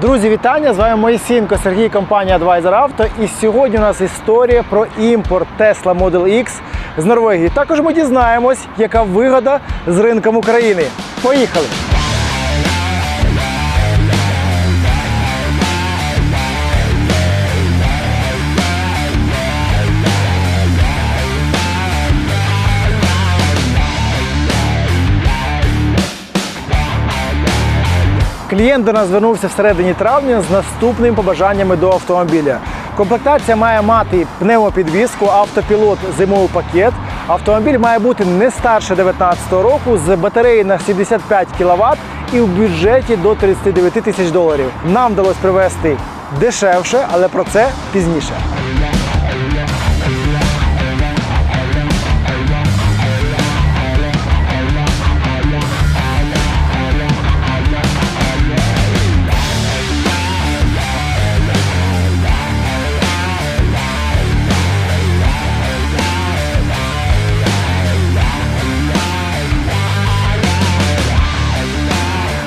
Друзі, вітання! З вами Моїсінко Сергій, компанія Advisor Auto. І сьогодні у нас історія про імпорт Tesla Model X з Норвегії. Також ми дізнаємось, яка вигода з ринком України. Поїхали! Клієнт до нас звернувся всередині травня з наступними побажаннями до автомобіля. Комплектація має мати пневмопідвізку, автопілот, зимовий пакет. Автомобіль має бути не старше 19 року з батареї на 75 кВт і в бюджеті до 39 тисяч доларів. Нам вдалося привезти дешевше, але про це пізніше.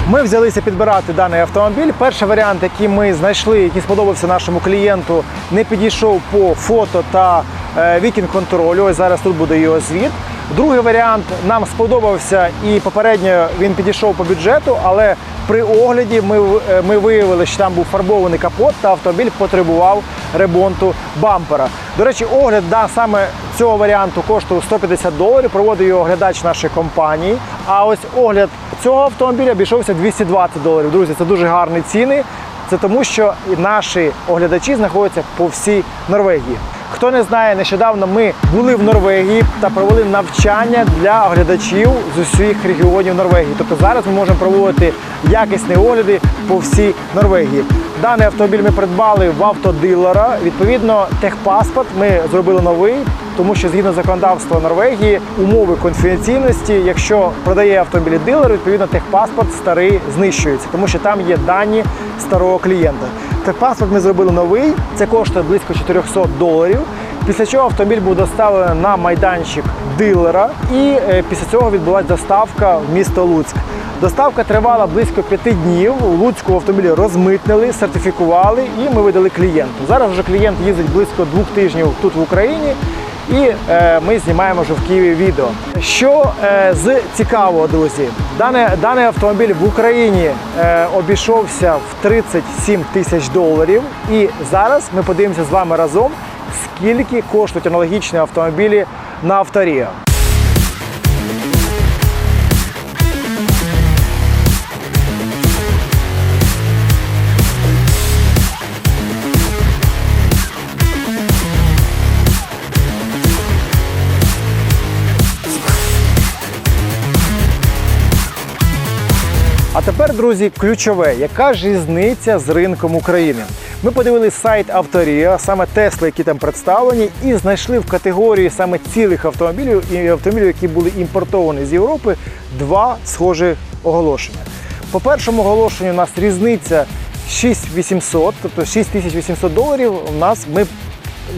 Ми взялися підбирати даний автомобіль. Перший варіант, який ми знайшли, який сподобався нашому клієнту, не підійшов по фото та вікін вікінг контролю. Ось зараз тут буде його звіт. Другий варіант нам сподобався і попередньо він підійшов по бюджету, але при огляді ми, е, ми виявили, що там був фарбований капот та автомобіль потребував ремонту бампера. До речі, огляд да, саме цього варіанту коштував 150 доларів. Проводив його оглядач нашої компанії. А ось огляд цього автомобіля обійшовся 220 доларів. Друзі, це дуже гарні ціни. Це тому, що наші оглядачі знаходяться по всій Норвегії. Хто не знає, нещодавно ми були в Норвегії та провели навчання для оглядачів з усіх регіонів Норвегії. Тобто зараз ми можемо проводити якісні огляди по всій Норвегії. Даний автомобіль ми придбали в автодилера. Відповідно, техпаспорт ми зробили новий, тому що згідно законодавства Норвегії, умови конфіденційності, якщо продає автомобіль дилер, відповідно техпаспорт старий знищується, тому що там є дані старого клієнта. Техпаспорт ми зробили новий, це коштує близько 400 доларів. Після чого автомобіль був доставлений на майданчик дилера, і е, після цього відбулася доставка в місто Луцьк. Доставка тривала близько п'яти днів. Луцьку автомобілі розмитнили, сертифікували і ми видали клієнту. Зараз вже клієнт їздить близько двох тижнів тут в Україні. І е, ми знімаємо вже в Києві відео. Що е, з цікавого, друзі, даний, даний автомобіль в Україні е, обійшовся в 37 тисяч доларів. І зараз ми подивимося з вами разом, скільки коштують аналогічні автомобілі на авторія. А тепер, друзі, ключове, яка ж різниця з ринком України? Ми подивилися сайт Авторія, саме Тесли, які там представлені, і знайшли в категорії саме цілих автомобілів і автомобілів, які були імпортовані з Європи, два схожі оголошення. По першому оголошенню у нас різниця 6800, тобто 6800 доларів. У нас ми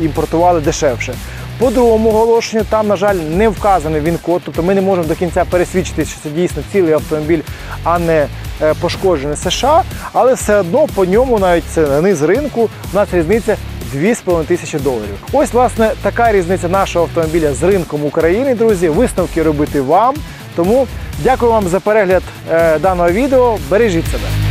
імпортували дешевше. По другому оголошенню там, на жаль, не вказаний він код, тобто ми не можемо до кінця пересвідчити, що це дійсно цілий автомобіль, а не е, пошкоджений США. Але все одно по ньому, навіть це низ ринку, у нас різниця 2,5 тисячі доларів. Ось, власне, така різниця нашого автомобіля з ринком України, друзі. Висновки робити вам. Тому дякую вам за перегляд е, даного відео. Бережіть себе.